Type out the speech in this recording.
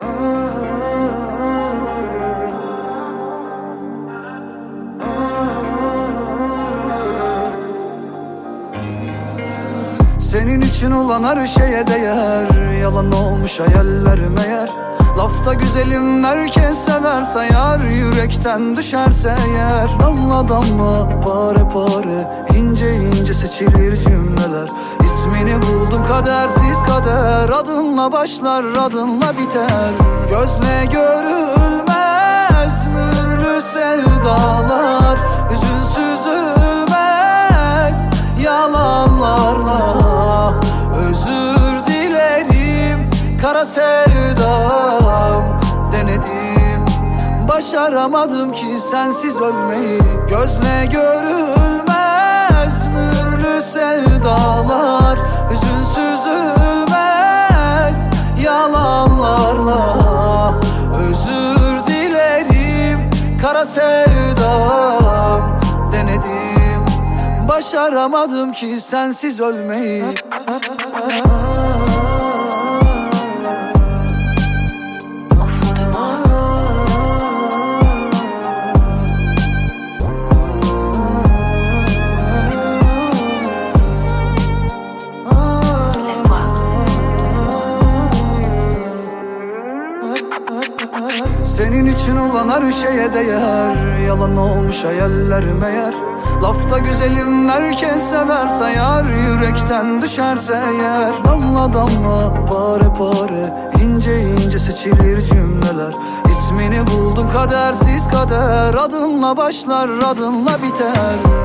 Senin için olan her şeye değer. Yalan olmuş hayallerim eğer. Lafta güzelim herkes sever sayar Yürekten düşerse eğer Damla damla pare pare ince ince seçilir cümleler İsmini buldum kadersiz kader. Adınla başlar adınla biter. Gözle görülmez mühürlü sevdalar. Hüzünsüz ölmez yalanlarla. Özür dilerim kara sevdam. Denedim başaramadım ki sensiz ölmeyi. Gözle görülmez kara sevdam Denedim. Başaramadım ki sensiz ölmeyi Senin için olan her şeye değer. Yalan olmuş hayallerim eğer Lafta güzelim herkes sever sayar Yürekten düşerse eğer. Damla damla pare pare ince ince seçilir cümleler. İsmini buldum kadersiz kader. Adınla başlar adınla biter